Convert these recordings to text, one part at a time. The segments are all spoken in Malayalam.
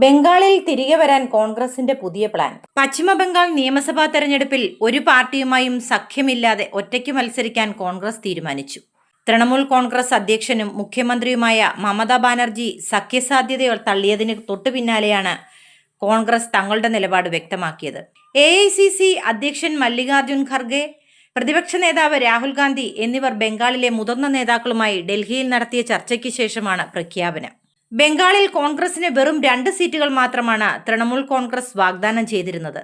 ബംഗാളിൽ തിരികെ വരാൻ കോൺഗ്രസിന്റെ പുതിയ പ്ലാൻ. പശ്ചിമ ബംഗാൾ നിയമസഭാ തെരഞ്ഞെടുപ്പിൽ ഒരു പാർട്ടിയുമായും സഖ്യമില്ലാതെ ഒറ്റയ്ക്ക് മത്സരിക്കാൻ കോൺഗ്രസ് തീരുമാനിച്ചു. തൃണമൂൽ കോൺഗ്രസ് അധ്യക്ഷനും മുഖ്യമന്ത്രിയുമായ മമതാ ബാനർജി സഖ്യസാധ്യത തള്ളിയതിന് തൊട്ടു പിന്നാലെയാണ് കോൺഗ്രസ് തങ്ങളുടെ നിലപാട് വ്യക്തമാക്കിയത്. എ അധ്യക്ഷൻ മല്ലികാർജുൻ ഖർഗെ പ്രതിപക്ഷ നേതാവ് രാഹുൽ ഗാന്ധി എന്നിവർ ബംഗാളിലെ മുതിർന്ന നേതാക്കളുമായി ഡൽഹിയിൽ നടത്തിയ ചർച്ചയ്ക്ക് ശേഷമാണ് പ്രഖ്യാപനം. ബംഗാളിൽ കോൺഗ്രസിന് വെറും രണ്ട് സീറ്റുകൾ മാത്രമാണ് തൃണമൂൽ കോൺഗ്രസ് വാഗ്ദാനം ചെയ്തിരുന്നത്.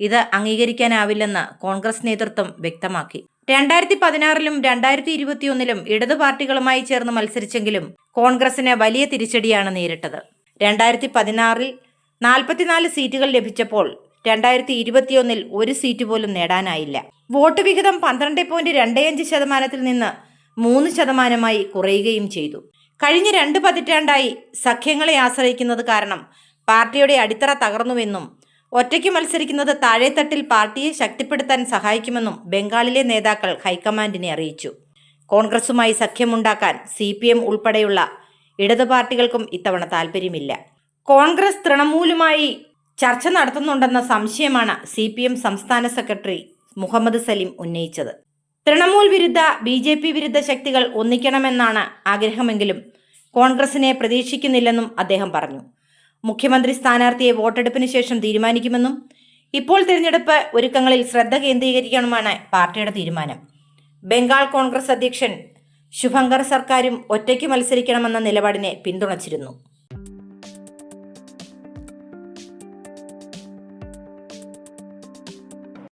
ഇത് അംഗീകരിക്കാനാവില്ലെന്ന് കോൺഗ്രസ് നേതൃത്വം വ്യക്തമാക്കി. രണ്ടായിരത്തി പതിനാറിലും രണ്ടായിരത്തി ഇരുപത്തിയൊന്നിലും ഇടത് പാർട്ടികളുമായി ചേർന്ന് മത്സരിച്ചെങ്കിലും കോൺഗ്രസിന് വലിയ തിരിച്ചടിയാണ് നേരിട്ടത്. രണ്ടായിരത്തി പതിനാറിൽ നാൽപ്പത്തിനാല് സീറ്റുകൾ ലഭിച്ചപ്പോൾ രണ്ടായിരത്തി ഇരുപത്തിയൊന്നിൽ ഒരു സീറ്റ് പോലും നേടാനായില്ല. വോട്ട് വിഹിതം പന്ത്രണ്ട് പോയിന്റ് രണ്ട് അഞ്ച് ശതമാനത്തിൽ നിന്ന് മൂന്ന് ശതമാനമായി കുറയുകയും ചെയ്തു. കഴിഞ്ഞ രണ്ട് പതിറ്റാണ്ടായി സഖ്യങ്ങളെ ആശ്രയിക്കുന്നത് കാരണം പാർട്ടിയുടെ അടിത്തറ തകർന്നുവെന്നും ഒറ്റയ്ക്ക് മത്സരിക്കുന്നത് താഴെത്തട്ടിൽ പാർട്ടിയെ ശക്തിപ്പെടുത്താൻ സഹായിക്കുമെന്നും ബംഗാളിലെ നേതാക്കൾ ഹൈക്കമാൻഡിനെ അറിയിച്ചു. കോൺഗ്രസുമായി സഖ്യമുണ്ടാക്കാൻ സി പി എം ഉൾപ്പെടെയുള്ള ഇടതു പാർട്ടികൾക്കും ഇത്തവണ താൽപ്പര്യമില്ല കോൺഗ്രസ് തൃണമൂലുമായി ചർച്ച നടത്തുന്നുണ്ടെന്ന സംശയമാണ് സി സംസ്ഥാന സെക്രട്ടറി മുഹമ്മദ് സലീം ഉന്നയിച്ചത്. തൃണമൂൽ വിരുദ്ധ ബി ജെ പി വിരുദ്ധ ശക്തികൾ ഒന്നിക്കണമെന്നാണ് ആഗ്രഹമെങ്കിലും കോൺഗ്രസിനെ പ്രതീക്ഷിക്കുന്നില്ലെന്നും അദ്ദേഹം പറഞ്ഞു. മുഖ്യമന്ത്രി സ്ഥാനാർത്ഥിയെ വോട്ടെടുപ്പിന് ശേഷം തീരുമാനിക്കുമെന്നും ഇപ്പോൾ തിരഞ്ഞെടുപ്പ് ഒരുക്കങ്ങളിൽ ശ്രദ്ധ കേന്ദ്രീകരിക്കണമെന്നാണ് പാർട്ടിയുടെ തീരുമാനം. ബംഗാൾ കോൺഗ്രസ് അധ്യക്ഷൻ ശുഭങ്കർ സർക്കാരും ഒറ്റയ്ക്ക് മത്സരിക്കണമെന്ന നിലപാടിനെ പിന്തുണച്ചിരുന്നു.